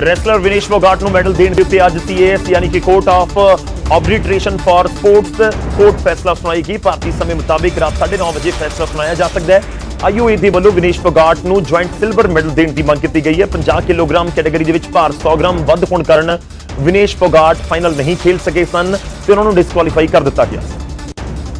Wrestler Vinesh Phogat ਨੂੰ medal ਦੇਣ ਦੇ ਉੱਤੇ ਅੱਜ ਸੀਏਐਸ ਯਾਨੀ ਕਿ court of arbitration for sports court ਫੈਸਲਾ ਸੁਣਾਏਗੀ। ਭਾਰਤੀ ਸਮੇਂ ਮੁਤਾਬਿਕ ਰਾਤ 9:30 ਵਜੇ ਫੈਸਲਾ ਸੁਣਾਇਆ ਜਾ ਸਕਦਾ ਹੈ। ਆਈਓਏ ਦੇ ਵੱਲੋਂ ਵਿਨੇਸ਼ ਫੋਗਾਟ ਨੂੰ ਜੁਆਇੰਟ ਸਿਲਵਰ ਮੈਡਲ ਦੇਣ ਦੀ ਮੰਗ ਕੀਤੀ ਗਈ ਹੈ। 50 ਕਿਲੋਗ੍ਰਾਮ ਕੈਟਾਗਰੀ ਦੇ ਵਿੱਚ ਭਾਰ 100 ਗ੍ਰਾਮ ਵੱਧ ਹੋਣ ਕਾਰਨ ਵਿਨੇਸ਼ ਫੋਗਾਟ ਫਾਈਨਲ ਨਹੀਂ ਖੇਡ ਸਕੇ ਸਨ ਤੇ ਉਹਨਾਂ ਨੂੰ ਡਿਸਕੁਆਲੀਫਾਈ ਕਰ ਦਿੱਤਾ ਗਿਆ।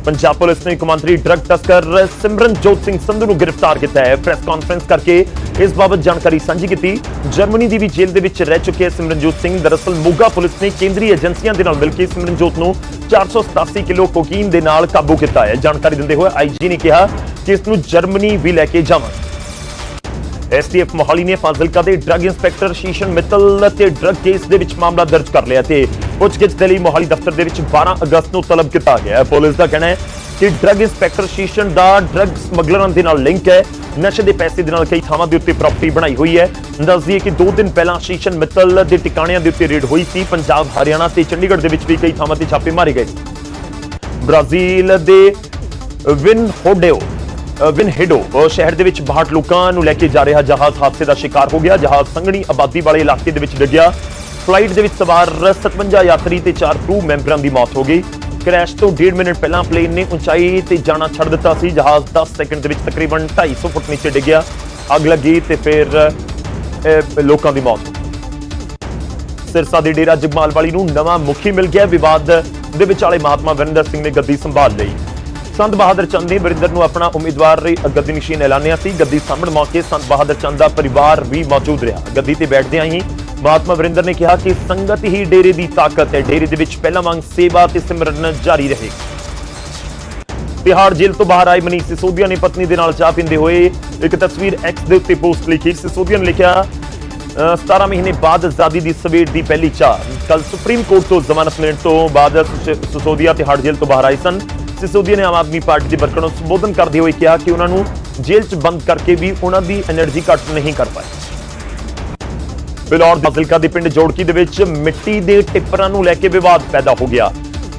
ਪੰਜਾਬ ਪੁਲਿਸ ਨੇ ਕੌਮਾਂਤਰੀ ਡਰੱਗ ਤਸਕਰ ਸਿਮਰਨਜੋਤ ਸਿੰਘ ਸੰਧੂ ਨੂੰ ਗ੍ਰਿਫਤਾਰ ਕੀਤਾ ਹੈ। ਪ੍ਰੈਸ ਕਾਨਫਰੰਸ ਕਰਕੇ ਇਸ ਬਾਬਤ ਜਾਣਕਾਰੀ ਸਾਂਝੀ ਕੀਤੀ। ਜਰਮਨੀ ਦੀ ਵੀ ਜੇਲ੍ਹ ਦੇ ਵਿੱਚ ਰਹਿ ਚੁੱਕੇ ਸਿਮਰਨਜੋਤ ਸਿੰਘ। ਦਰਅਸਲ ਮੋਗਾ ਪੁਲਿਸ ਨੇ ਕੇਂਦਰੀ ਏਜੰਸੀਆਂ ਦੇ ਨਾਲ ਮਿਲ ਕੇ ਸਿਮਰਨਜੋਤ ਨੂੰ 487 ਕਿਲੋ ਕੋਕੀਨ ਦੇ ਨਾਲ ਕਾਬੂ ਕੀਤਾ ਹੈ। ਜਾਣਕਾਰੀ ਦਿੰਦੇ ਹੋਏ ਆਈਜੀ ਨੇ ਕਿਹਾ ਕਿ ਇਸ ਨੂੰ ਜਰਮਨੀ ਵੀ ਲੈ ਕੇ ਜਾਵਾਂਗੇ ਐਸਟੀਐਫ ਮੋਹਾਲੀ ਨੇ ਫਾਜ਼ਿਲਕਾ ਦੇ ਡਰੱਗ ਇੰਸਪੈਕਟਰ ਸ਼ੀਸ਼ਨ ਮਿੱਤਲ ਤੇ ਡਰੱਗ ਕੇਸ ਦੇ ਵਿੱਚ ਮਾਮਲਾ ਦਰਜ ਕਰ ਲਿਆ ਤੇ ਪੁੱਛਗਿੱਛ ਦੇ ਲਈ ਮੋਹਾਲੀ ਦਫ਼ਤਰ ਦੇ ਵਿੱਚ 12 ਅਗਸਤ ਨੂੰ ਤਲਬ ਕੀਤਾ ਗਿਆ ਹੈ। ਪੁਲਿਸ ਦਾ ਕਹਿਣਾ ਹੈ ਕਿ ਡਰੱਗ ਇੰਸਪੈਕਟਰ ਸ਼ੀਸ਼ਨ ਦਾ ਡਰੱਗ ਸਮਗਲਰਾਂ ਦੇ ਨਾਲ ਲਿੰਕ ਹੈ। ਨਸ਼ੇ ਦੇ ਪੈਸੇ ਦੇ ਨਾਲ ਕਈ ਥਾਵਾਂ ਦੇ ਉੱਤੇ ਪ੍ਰਾਪਰਟੀ ਬਣਾਈ ਹੋਈ ਹੈ। ਦੱਸ ਦਈਏ ਕਿ 2 ਦਿਨ ਪਹਿਲਾਂ ਸ਼ੀਸ਼ਨ ਮਿੱਤਲ ਦੇ ਟਿਕਾਣਿਆਂ ਦੇ ਉੱਤੇ ਰੇਡ ਹੋਈ ਸੀ। ਪੰਜਾਬ ਹਰਿਆਣਾ ਤੇ ਚੰਡੀਗੜ੍ਹ ਦੇ ਵਿੱਚ ਵੀ ਕਈ ਥਾਵਾਂ ਤੇ ਛਾਪੇ ਮਾਰੇ ਗਏ। ਬ੍ਰਾਜ਼ੀਲ ਦੇ ਵਿਨ ਹੋਡੇਓ ਅ, ਵਿਨ ਹੈਡੋ ਸ਼ਹਿਰ ਦੇ ਵਿੱਚ 62 ਲੋਕਾਂ ਨੂੰ ਲੈ ਕੇ ਜਾ ਰਿਹਾ ਜਹਾਜ਼ ਹਾਦਸੇ ਦਾ ਸ਼ਿਕਾਰ ਹੋ ਗਿਆ। ਜਹਾਜ਼ ਸੰਘਣੀ ਆਬਾਦੀ ਵਾਲੇ ਇਲਾਕੇ ਦੇ ਵਿੱਚ ਡਿੱਗਿਆ। ਫਲਾਈਟ ਦੇ ਵਿੱਚ ਸਵਾਰ 57 ਯਾਤਰੀ ਤੇ 4 ਕਰੂ ਮੈਂਬਰਾਂ ਦੀ ਮੌਤ ਹੋ ਗਈ। ਕ੍ਰੈਸ਼ ਤੋਂ 1.5 ਮਿੰਟ ਪਹਿਲਾਂ ਪਲੇਨ ਨੇ ਉਚਾਈ ਤੇ ਜਾਣਾ ਛੱਡ ਦਿੱਤਾ ਸੀ। ਜਹਾਜ਼ 10 ਸੈਕਿੰਡ ਦੇ ਵਿੱਚ ਤਕਰੀਬਨ 250 ਫੁੱਟ ਨੀਚੇ ਡਿੱਗਿਆ ਅੱਗ ਲੱਗੀ ਤੇ ਫਿਰ ਲੋਕਾਂ ਦੀ ਮੌਤ ਸਿਰਸਾ ਦੇ ਡੇਰਾ ਜਗਮਾਲ ਵਾਲੀ ਨੂੰ ਨਵਾਂ ਮੁਖੀ ਮਿਲ ਗਿਆ। ਵਿਵਾਦ ਦੇ ਵਿਚਾਲੇ ਮਹਾਤਮਾ ਵਰਿੰਦਰ ਸਿੰਘ ਨੇ ਗੱਦੀ ਸੰਭਾਲ ਲਈ। ਸੰਤ ਬਹਾਦਰ ਚੰਦ ਨੇ ਵਰਿੰਦਰ ਨੂੰ ਆਪਣਾ ਉਮੀਦਵਾਰ ਲਈ ਗੱਦੀ ਨਿਸ਼ੀਨ ਐਲਾਨਿਆ ਸੀ। ਗੱਦੀ ਸਾਂਭਣ ਮੌਕੇ ਸੰਤ ਬਹਾਦਰ ਚੰਦ ਦਾ ਪਰਿਵਾਰ ਵੀ ਮੌਜੂਦ ਰਿਹਾ। ਗੱਦੀ ਤੇ ਬੈਠਦਿਆਂ ਹੀ ਮਹਾਤਮਾ ਵਰਿੰਦਰ ਨੇ ਕਿਹਾ ਕਿ ਸੰਗਤ ਹੀ ਡੇਰੇ ਦੀ ਤਾਕਤ ਹੈ। ਡੇਰੇ ਦੇ ਵਿੱਚ ਪਹਿਲਾਂ ਵਾਂਗ ਸੇਵਾ ਤੇ ਸਿਮਰਨ ਜਾਰੀ ਰਹੇਗਾ ਤਿਹਾੜ ਜੇਲ੍ਹ ਤੋਂ ਬਾਹਰ ਆਏ ਮਨੀਸ਼ ਸਿਸੋਦੀਆ ਨੇ ਪਤਨੀ ਦੇ ਨਾਲ ਚਾਹ ਪੀਂਦੇ ਹੋਏ ਇੱਕ ਤਸਵੀਰ ਐਕਸ ਦੇ ਉੱਤੇ ਪੋਸਟ ਲਿਖੀ। ਸਿਸੋਦੀਆ ਨੇ ਲਿਖਿਆ 17 ਮਹੀਨੇ ਬਾਅਦ ਆਜ਼ਾਦੀ ਦੀ ਸਵੇਰ ਦੀ ਪਹਿਲੀ ਚਾਹ। ਕੱਲ ਸੁਪਰੀਮ ਕੋਰਟ ਤੋਂ ਜ਼ਮਾਨਤ ਮਿਲਣ ਤੋਂ ਬਾਅਦ ਸਿਸੋਦੀਆ ਤਿਹਾੜ ਜੇਲ੍ਹ ਤੋਂ ਬਾਹਰ ਆਏ ਸਨ। ਸਿਸੋਦੀਆ ਨੇ ਆਮ ਆਦਮੀ ਪਾਰਟੀ ਦੇ ਵਰਕਰਾਂ ਨੂੰ ਸੰਬੋਧਨ ਕਰਦੇ ਹੋਏ ਕਿਹਾ ਕਿ ਉਹਨਾਂ ਨੂੰ ਜੇਲ੍ਹ 'ਚ ਬੰਦ ਕਰਕੇ ਵੀ ਉਹਨਾਂ ਦੀ એનર્ਜੀ ਘੱਟ ਨਹੀਂ ਕਰ ਪਾਈ ਬਿਲੌਰ ਦੇ ਫਾਜ਼ਿਲਕਾ ਦੇ ਪਿੰਡ ਜੋੜਕੀ ਦੇ ਵਿੱਚ ਮਿੱਟੀ ਦੇ ਟਿੱਪਰਾਂ ਨੂੰ ਲੈ ਕੇ ਵਿਵਾਦ ਪੈਦਾ ਹੋ ਗਿਆ।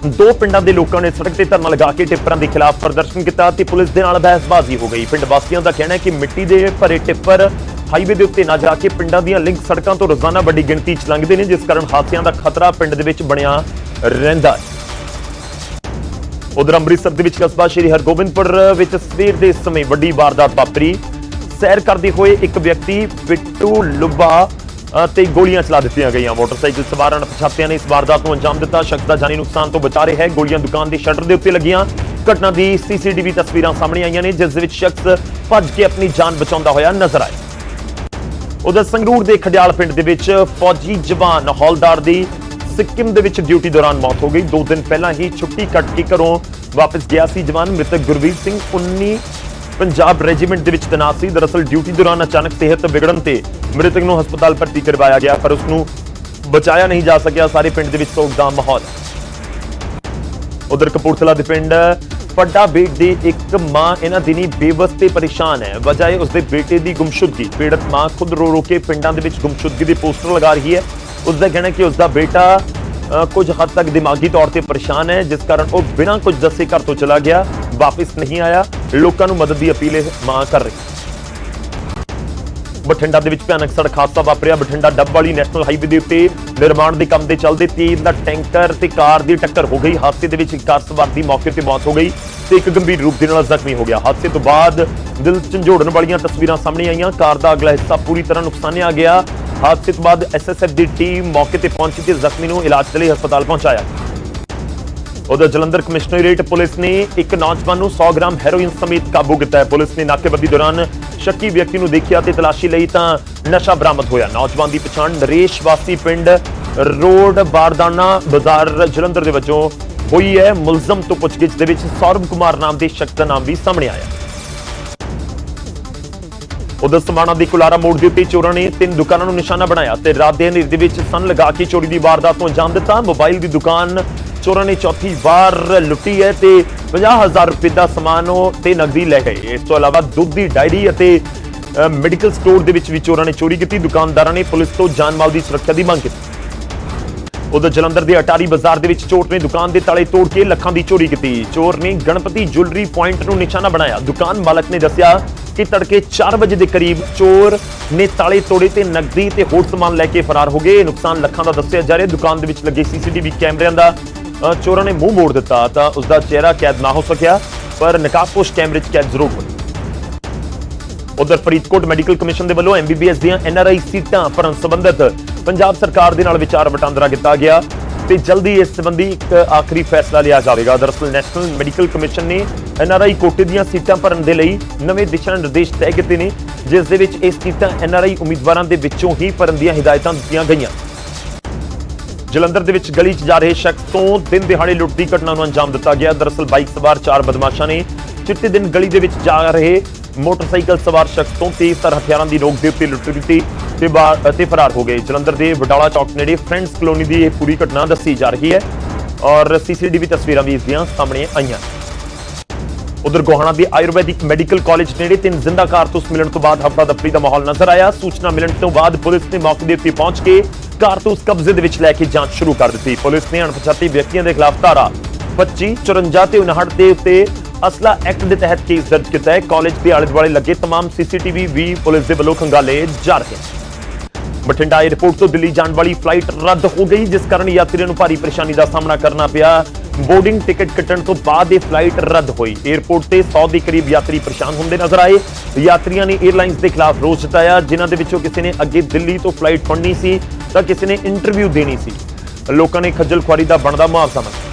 ਦੋ ਪਿੰਡਾਂ ਦੇ ਲੋਕਾਂ ਨੇ ਸੜਕ ਤੇ ਧਰਨਾ ਲਗਾ ਕੇ ਟਿੱਪਰਾਂ ਦੇ ਖਿਲਾਫ ਪ੍ਰਦਰਸ਼ਨ ਕੀਤਾ ਤੇ ਪੁਲਿਸ ਦੇ ਨਾਲ ਬਹਿਸਬਾਜ਼ੀ ਹੋ ਗਈ। ਪਿੰਡ ਵਾਸੀਆਂ ਦਾ ਕਹਿਣਾ ਹੈ ਕਿ ਮਿੱਟੀ ਦੇ ਭਰੇ ਟਿੱਪਰ ਹਾਈਵੇ ਦੇ ਉੱਤੇ ਨਾ ਜਾ ਕੇ ਪਿੰਡਾਂ ਦੀਆਂ ਲਿੰਕ ਸੜਕਾਂ ਤੋਂ ਰੋਜ਼ਾਨਾ ਵੱਡੀ ਗਿਣਤੀ 'ਚ ਲੰਘਦੇ ਨੇ, ਜਿਸ ਕਾਰਨ ਹਾਦਸਿਆਂ ਦਾ ਖਤਰਾ ਪਿੰਡ ਦੇ ਵਿੱਚ ਬਣਿਆ ਰਹਿੰਦਾ ਹੈ। ਉਧਰ ਅੰਮ੍ਰਿਤਸਰ ਦੇ ਵਿੱਚ ਕਸਬਾ ਸ਼੍ਰੀ ਹਰਗੋਬਿੰਦਪੁਰ ਵਿੱਚ ਸਵੇਰ ਦੇ ਸਮੇਂ ਵੱਡੀ ਵਾਰਦਾਤ ਵਾਪਰੀ। ਸੈਰ ਕਰਦੇ ਹੋਏ ਇੱਕ ਵਿਅਕਤੀ ਬਿੱਟੂ ਲੁੱਬਾ ਤੇ ਗੋਲੀਆਂ ਚਲਾ ਦਿੱਤੀਆਂ ਗਈਆਂ। ਮੋਟਰਸਾਈਕਲ ਸਵਾਰ ਅਣਪਛਾਤਿਆਂ ਨੇ ਇਸ ਵਾਰਦਾਤ ਨੂੰ ਅੰਜਾਮ ਦਿੱਤਾ। ਸ਼ਖਸ ਦਾ ਜਾਨੀ ਨੁਕਸਾਨ ਤੋਂ ਬਚਾ ਰਿਹਾ ਹੈ। ਗੋਲੀਆਂ ਦੁਕਾਨ ਦੇ ਸ਼ਟਰ ਦੇ ਉੱਤੇ ਲੱਗੀਆਂ। ਘਟਨਾ ਦੀ ਸੀਸੀਟੀਵੀ ਤਸਵੀਰਾਂ ਸਾਹਮਣੇ ਆਈਆਂ ਨੇ, ਜਿਸ ਦੇ ਵਿੱਚ ਸ਼ਖਸ ਭੱਜ ਕੇ ਆਪਣੀ ਜਾਨ ਬਚਾਉਂਦਾ ਹੋਇਆ ਨਜ਼ਰ ਆਇਆ। ਉਧਰ ਸੰਗਰੂਰ ਦੇ ਖਡਿਆਲ ਪਿੰਡ ਦੇ ਵਿੱਚ ਫੌਜੀ ਜਵਾਨ ਹੌਲਦਾਰ ਦੀ ਸਿੱਕਿਮ ਦੇ ਵਿੱਚ ਡਿਊਟੀ ਦੌਰਾਨ ਮੌਤ ਹੋ ਗਈ। ਦੋ ਦਿਨ ਪਹਿਲਾਂ ਹੀ ਛੁੱਟੀ ਕੱਟ ਕੇ ਘਰੋਂ ਵਾਪਸ ਗਿਆ ਸੀ। ਜਵਾਨ ਮ੍ਰਿਤਕ ਗੁਰਵੀਰ ਸਿੰਘ 19 ਪੰਜਾਬ ਰੈਜੀਮੈਂਟ ਦੇ ਵਿੱਚ ਤੈਨਾਤ ਸੀ। ਦਰਅਸਲ ਡਿਊਟੀ ਦੌਰਾਨ ਅਚਾਨਕ ਸਿਹਤ ਵਿਗੜਨ ਤੇ ਮ੍ਰਿਤਕ ਨੂੰ ਹਸਪਤਾਲ ਭਰਤੀ ਕਰਵਾਇਆ ਗਿਆ, ਪਰ ਉਸ ਨੂੰ ਬਚਾਇਆ ਨਹੀਂ ਜਾ ਸਕਿਆ। ਸਾਰੇ ਪਿੰਡ ਦੇ ਵਿੱਚ ਸੋਗ ਦਾ ਮਾਹੌਲ। ਉਧਰ ਕਪੂਰਥਲਾ ਦੇ ਪਿੰਡ ਪੱਡਾ ਬੇਟ ਦੀ ਇੱਕ ਮਾਂ ਇਹਨਾਂ ਦਿਨੀ ਬੇਵਸ ਤੇ ਪਰੇਸ਼ਾਨ ਹੈ। ਵਜਾਏ ਉਸਦੇ ਬੇਟੇ ਦੀ ਗੁੰਮਸ਼ੁਦਗੀ। ਪੀੜਤ ਮਾਂ ਖੁਦ ਰੋ ਰੋ ਕੇ ਪਿੰਡਾਂ ਦੇ ਵਿੱਚ ਗੁੰਮਸ਼ੁਦਗੀ ਦੇ ਪੋਸਟਰ ਲਗਾ ਰਹੀ ਹੈ। ਉਸ ਦਾ ਕਹਿਣਾ ਹੈ ਕਿ ਉਸਦਾ ਬੇਟਾ ਕੁਝ ਹੱਦ ਤੱਕ ਦਿਮਾਗੀ ਤੌਰ ਤੇ ਪਰੇਸ਼ਾਨ ਹੈ, ਜਿਸ ਕਾਰਨ ਉਹ ਬਿਨਾਂ ਕੁਝ ਦੱਸੇ ਘਰ ਤੋਂ ਚਲਾ ਗਿਆ, ਵਾਪਸ ਨਹੀਂ ਆਇਆ। ਲੋਕਾਂ ਨੂੰ ਮਦਦ ਦੀ ਅਪੀਲ ਇਹ ਮਾਂ ਕਰ ਰਹੀ ਹੈ। ਬਠਿੰਡਾ ਦੇ ਵਿੱਚ ਭਿਆਨਕ ਸੜਕ ਹਾਦਸਾ ਵਾਪਰਿਆ। ਬਠਿੰਡਾ ਡੱਬ ਵਾਲੀ ਨੈਸ਼ਨਲ ਹਾਈਵੇ ਦੇ ਉੱਤੇ ਨਿਰਮਾਣ ਦੇ ਕੰਮ ਦੇ ਚੱਲਦੇ ਤੇਲ ਦਾ ਟੈਂਕਰ ਤੇ ਕਾਰ ਦੀ ਟੱਕਰ ਹੋ ਗਈ। ਹਾਦਸੇ ਦੇ ਵਿੱਚ ਇੱਕ ਕਾਰ ਸਵਾਰ ਦੀ ਮੌਕੇ ਤੇ ਮੌਤ ਹੋ ਗਈ ਤੇ ਇੱਕ ਗੰਭੀਰ ਰੂਪ ਦੇ ਨਾਲ ਜ਼ਖਮੀ ਹੋ ਗਿਆ। ਹਾਦਸੇ ਤੋਂ ਬਾਅਦ ਦਿਲ ਝੰਜੋੜਨ ਵਾਲੀਆਂ ਤਸਵੀਰਾਂ ਸਾਹਮਣੇ ਆਈਆਂ। ਕਾਰ ਦਾ ਅਗਲਾ ਹਿੱਸਾ ਪੂਰੀ ਤਰ੍ਹਾਂ ਨੁਕਸਾਨਿਆ ਗਿਆ। ਹਾਦਸੇ ਤੋਂ ਬਾਅਦ ਐਸਐਸਐਫ ਦੀ ਟੀਮ ਮੌਕੇ ਤੇ ਪਹੁੰਚੀ ਤੇ ਜ਼ਖਮੀ ਨੂੰ ਇਲਾਜ ਲਈ ਹਸਪਤਾਲ ਪਹੁੰਚਾਇਆ। ਉਧਰ ਜਲੰਧਰ ਕਮਿਸ਼ਨਰੇਟ ਪੁਲਿਸ ਨੇ ਇੱਕ ਨੌਜਵਾਨ ਨੂੰ 100 ਗ੍ਰਾਮ ਹੈਰੋਇਨ ਸਮੇਤ ਕਾਬੂ ਕੀਤਾ ਹੈ। ਪੁਲਿਸ ਨੇ ਨਾਕੇਬੰਦੀ ਦੌਰਾਨ ਸ਼ੱਕੀ ਵਿਅਕਤੀ ਨੂੰ ਦੇਖਿਆ ਤੇ ਤਲਾਸ਼ੀ ਲਈ ਤਾਂ ਨਸ਼ਾ ਬਰਾਮਦ ਹੋਇਆ। ਨੌਜਵਾਨ ਦੀ ਪਛਾਣ ਨਰੇਸ਼ ਵਾਸੀ ਪਿੰਡ ਰੋਡ ਬਾਰਦਾਨਾ ਬਾਜ਼ਾਰ ਜਲੰਧਰ ਦੇ ਵਜੋਂ ਹੋਈ ਹੈ। ਮੁਲਜ਼ਮ ਤੋਂ ਪੁੱਛਗਿੱਛ ਦੇ ਵਿੱਚ ਸੌਰਵ ਕੁਮਾਰ ਨਾਮ ਦੇ ਸ਼ਖਸ ਦਾ ਨਾਮ ਵੀ ਸਾਹਮਣੇ ਆਇਆ। ਉਧਰ ਸਮਾਣਾ ਦੀ ਕੁਲਾਰਾ ਮੋੜ ਦੇ ਉੱਤੇ ਚੋਰਾਂ ਨੇ ਤਿੰਨ ਦੁਕਾਨਾਂ ਨੂੰ ਨਿਸ਼ਾਨਾ ਬਣਾਇਆ ਤੇ ਰਾਤ ਦੇ ਹਨੇਰੇ ਦੇ ਵਿੱਚ ਸਨ ਲਗਾ ਕੇ ਚੋਰੀ ਦੀ ਵਾਰਦਾਤ ਤੋਂ ਅੰਜਾਮ ਦਿੱਤਾ। ਮੋਬਾਈਲ ਦੀ ਦੁਕਾਨ ਚੋਰਾਂ ਨੇ ਚੌਥੀ ਵਾਰ ਲੁੱਟੀ ਹੈ ਤੇ 50000 ਰੁਪਏ ਦਾ ਸਮਾਨ ਤੇ ਨਕਦੀ ਲੈ ਗਏ। ਇਸ ਤੋਂ ਇਲਾਵਾ ਦੁੱਧ ਦੀ ਡਾਇਰੀ ਅਤੇ ਮੈਡੀਕਲ ਸਟੋਰ ਦੇ ਵਿੱਚ ਵੀ ਚੋਰਾਂ ਨੇ ਚੋਰੀ ਕੀਤੀ। ਦੁਕਾਨਦਾਰਾਂ ਨੇ ਪੁਲਿਸ ਤੋਂ ਜਾਨ ਮਾਲ ਦੀ ਸੁਰੱਖਿਆ ਦੀ ਮੰਗ ਕੀਤੀ। ਉਧਰ ਜਲੰਧਰ ਦੇ ਅਟਾਰੀ ਬਾਜ਼ਾਰ ਦੇ ਵਿੱਚ ਚੋਰ ਨੇ ਦੁਕਾਨ ਦੇ ਤਾਲੇ ਤੋੜ ਕੇ ਲੱਖਾਂ ਦੀ ਚੋਰੀ ਕੀਤੀ। ਚੋਰ ਨੇ ਗਣਪਤੀ ਜੁਐਲਰੀ ਪੁਆਇੰਟ ਨੂੰ ਨਿਸ਼ਾਨਾ ਬਣਾਇਆ। ਦੁਕਾਨ ਮਾਲਕ ਨੇ ਦੱਸਿਆ ਕਿ ਤੜਕੇ 4 ਵਜੇ ਦੇ ਕਰੀਬ ਚੋਰ ਨੇ ਤਾਲੇ ਤੋੜੇ ਤੇ ਨਕਦੀ ਤੇ ਹੋਰ ਸਮਾਨ ਲੈ ਕੇ ਫਰਾਰ ਹੋ ਗਏ। ਨੁਕਸਾਨ ਲੱਖਾਂ ਦਾ ਦੱਸਿਆ ਜਾ ਰਿਹਾ। ਦੁਕਾਨ ਦੇ ਵਿੱਚ ਲੱਗੇ ਸੀਸੀਟੀਵੀ ਕੈਮਰਿਆਂ ਦਾ ਚੋਰਾਂ ਨੇ ਮੂੰਹ ਮੋੜ ਦਿੱਤਾ ਤਾਂ ਉਸ ਦਾ ਚਿਹਰਾ ਕੈਦ ਨਾ ਹੋ ਸਕਿਆ, ਪਰ ਨਕਾਬਪੋਸ਼ ਕੈਮਰੇ 'ਚ ਕੈਦ ਜ਼ਰੂਰ ਹੋਈ ਉਧਰ ਫਰੀਦਕੋਟ ਮੈਡੀਕਲ ਕਮਿਸ਼ਨ ਦੇ ਵੱਲੋਂ ਐਮਬੀਬੀਐਸ ਦੀਆਂ ਐਨਆਰਆਈ ਸੀਟਾਂ ਭਰਨ ਸੰਬੰਧਤ ਪੰਜਾਬ ਸਰਕਾਰ ਦੇ ਨਾਲ ਵਿਚਾਰ ਵਟਾਂਦਰਾ ਕੀਤਾ ਗਿਆ ਤੇ ਜਲਦੀ ਇਸ ਸੰਬੰਧੀ ਇੱਕ ਆਖਰੀ ਫੈਸਲਾ ਲਿਆ ਜਾਵੇਗਾ। ਦਰਅਸਲ ਨੈਸ਼ਨਲ ਮੈਡੀਕਲ ਕਮਿਸ਼ਨ ਨੇ ਐਨਆਰਆਈ ਕੋਟੇ ਦੀਆਂ ਸੀਟਾਂ ਭਰਨ ਦੇ ਲਈ ਨਵੇਂ ਦਿਸ਼ਾ ਨਿਰਦੇਸ਼ ਤੈਅ ਕੀਤੇ ਨੇ, ਜਿਸ ਦੇ ਵਿੱਚ ਇਹ ਸੀਟਾਂ ਐਨਆਰਆਈ ਉਮੀਦਵਾਰਾਂ ਦੇ ਵਿੱਚੋਂ ਹੀ ਭਰਨ ਦੀਆਂ ਹਦਾਇਤਾਂ ਦਿੱਤੀਆਂ ਗਈਆਂ। ਜਲੰਧਰ ਦੇ ਵਿੱਚ ਗਲੀ 'ਚ ਜਾ ਰਹੇ ਸ਼ਖਸ ਤੋਂ ਦਿਨ ਦਿਹਾੜੇ ਲੁੱਟ ਦੀ ਘਟਨਾ ਨੂੰ ਅੰਜਾਮ ਦਿੱਤਾ ਗਿਆ। ਦਰਅਸਲ ਬਾਈਕ ਸਵਾਰ ਚਾਰ ਬਦਮਾਸ਼ਾਂ ਨੇ ਚਿੱਟੇ ਦਿਨ ਗਲੀ ਦੇ ਵਿੱਚ ਜਾ ਰਹੇ ਮੋਟਰਸਾਈਕਲ ਸਵਾਰ ਸ਼ਖਸ ਤੋਂ ਤੇਜ਼ਧਾਰ ਹਥਿਆਰਾਂ ਦੀ ਨੋਕ ਦੇ ਉੱਤੇ ਲੁੱਟ ਦਿੱਤੀ ਤੇ ਬਾਹਰ ਫਰਾਰ ਹੋ ਗਏ। ਜਲੰਧਰ ਦੇ ਬਟਾਲਾ ਚੌਕ ਨੇੜੇ ਫਰੈਂਡਸ ਕਲੋਨੀ ਦੀ ਇਹ ਪੂਰੀ ਘਟਨਾ ਦੱਸੀ ਜਾ ਰਹੀ ਹੈ ਔਰ ਸੀਸੀਟੀਵੀ ਤਸਵੀਰਾਂ ਵੀ ਇਸ ਦੀਆਂ ਸਾਹਮਣੇ ਆਈਆਂ। ਉਧਰ ਗੋਹਾਣਾ ਦੇ ਆਯੁਰਵੈਦਿਕ ਮੈਡੀਕਲ ਕਾਲਜ ਨੇੜੇ ਤਿੰਨ ਜ਼ਿੰਦਾ ਕਾਰਤੂਸ ਮਿਲਣ ਤੋਂ ਬਾਅਦ ਹਫੜਾ ਦਫੜੀ ਦਾ ਮਾਹੌਲ ਨਜ਼ਰ ਆਇਆ। ਸੂਚਨਾ ਮਿਲਣ ਤੋਂ ਬਾਅਦ ਪੁਲਿਸ ਨੇ ਮੌਕੇ ਦੇ ਉੱਤੇ ਪਹੁੰਚ ਕੇ ਘਰ ਤੋਂ ਉਸ ਕਬਜ਼ੇ ਦੇ ਵਿੱਚ ਲੈ ਕੇ ਜਾਂਚ ਸ਼ੁਰੂ ਕਰ ਦਿੱਤੀ। ਪੁਲਿਸ ਨੇ ਅਣਪਛਾਤੇ ਵਿਅਕਤੀਆਂ ਦੇ ਖਿਲਾਫ ਧਾਰਾ 25 54 ਤੇ 59 ਦੇ ਉੱਤੇ ਅਸਲਾ ਐਕਟ ਦੇ ਤਹਿਤ ਕੇਸ ਦਰਜ ਕੀਤਾ ਹੈ। ਕਾਲਜ ਦੇ ਆਲੇ ਦੁਆਲੇ ਲੱਗੇ तमाम ਸੀਸੀਟੀਵੀ ਵੀ ਪੁਲਿਸ ਦੇ ਵੱਲੋਂ ਖੰਗਾਲੇ ਜਾ ਰਹੇ ਬਠਿੰਡਾ 에ਅਰਪੋਰਟ ਤੋਂ ਦਿੱਲੀ ਜਾਣ ਵਾਲੀ ਫਲਾਈਟ ਰੱਦ ਹੋ ਗਈ, ਜਿਸ ਕਾਰਨ ਯਾਤਰੀਆਂ ਨੂੰ ਭਾਰੀ ਪਰੇਸ਼ਾਨੀ ਦਾ ਸਾਹਮਣਾ ਕਰਨਾ ਪਿਆ। ਬੋਰਡਿੰਗ ਟਿਕਟ ਕੱਟਣ ਤੋਂ ਬਾਅਦ ਇਹ ਫਲਾਈਟ ਰੱਦ ਹੋਈ। 에ਅਰਪੋਰਟ ਤੇ 100 ਦੇ ਕਰੀਬ ਯਾਤਰੀ ਪਰੇਸ਼ਾਨ ਹੁੰਦੇ ਨਜ਼ਰ ਆਏ। ਯਾਤਰੀਆਂ ਨੇ 에ਅਰਲਾਈਨਸ ਦੇ ਖਿਲਾਫ ਰੋਸ ਜਤਾਇਆ, ਜਿਨ੍ਹਾਂ ਦੇ ਵਿੱਚੋਂ ਕਿਸੇ ਨੇ ਅੱਗੇ ਦਿੱਲੀ ਤੋਂ ਫਲਾਈਟ ਫੜਨੀ ਸੀ। ਤਾਂ ਕਿਸੇ ਨੇ ਇੰਟਰਵਿਊ ਦੇਣੀ ਸੀ। ਲੋਕਾਂ ਨੇ ਖੱਜਲ ਖੁਆਰੀ ਦਾ ਬਣਦਾ ਮੁਆਵਜ਼ਾ ਮੰਗਿਆ।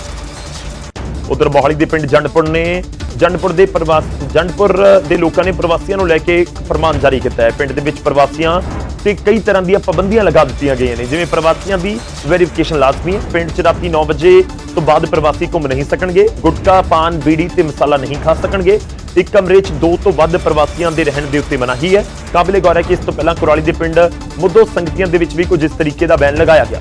ਉਧਰ ਮੋਹਾਲੀ ਦੇ ਪਿੰਡ ਜੰਡਪੁਰ ਨੇ, ਜੰਡਪੁਰ ਦੇ ਪ੍ਰਵਾਸ, ਜੰਡਪੁਰ ਦੇ ਲੋਕਾਂ ਨੇ ਪ੍ਰਵਾਸੀਆਂ ਨੂੰ ਲੈ ਕੇ ਫਰਮਾਨ ਜਾਰੀ ਕੀਤਾ ਹੈ। ਪਿੰਡ ਦੇ ਵਿੱਚ ਪ੍ਰਵਾਸੀਆਂ ਤੇ ਕਈ ਤਰ੍ਹਾਂ ਦੀਆਂ ਪਾਬੰਦੀਆਂ ਲਗਾ ਦਿੱਤੀਆਂ ਗਈਆਂ ਨੇ, ਜਿਵੇਂ ਪ੍ਰਵਾਸੀਆਂ ਦੀ ਵੈਰੀਫਿਕੇਸ਼ਨ ਲਾਜ਼ਮੀ ਹੈ। ਪਿੰਡ 'ਚ ਰਾਤੀ 9 ਵਜੇ ਤੋਂ ਬਾਅਦ ਪ੍ਰਵਾਸੀ ਘੁੰਮ ਨਹੀਂ ਸਕਣਗੇ, ਗੁਟਕਾ, ਪਾਨ, ਬੀੜੀ ਤੇ ਮਸਾਲਾ ਨਹੀਂ ਖਾ ਸਕਣਗੇ। ਇੱਕ ਕਮਰੇ 'ਚ ਦੋ ਤੋਂ ਵੱਧ ਪ੍ਰਵਾਸੀਆਂ ਦੇ ਰਹਿਣ ਦੇ ਉੱਤੇ ਮਨਾਹੀ ਹੈ। ਕਾਬਲੇ ਗੌਰ ਹੈ ਕਿ ਇਸ ਤੋਂ ਪਹਿਲਾਂ ਕੁਰਾਲੀ ਦੇ ਪਿੰਡ ਮੁੱਦੋ ਸੰਗਤੀਆਂ ਦੇ ਵਿੱਚ ਵੀ ਕੁਝ ਇਸ ਤਰੀਕੇ ਦਾ ਬੈਨ ਲਗਾਇਆ ਗਿਆ।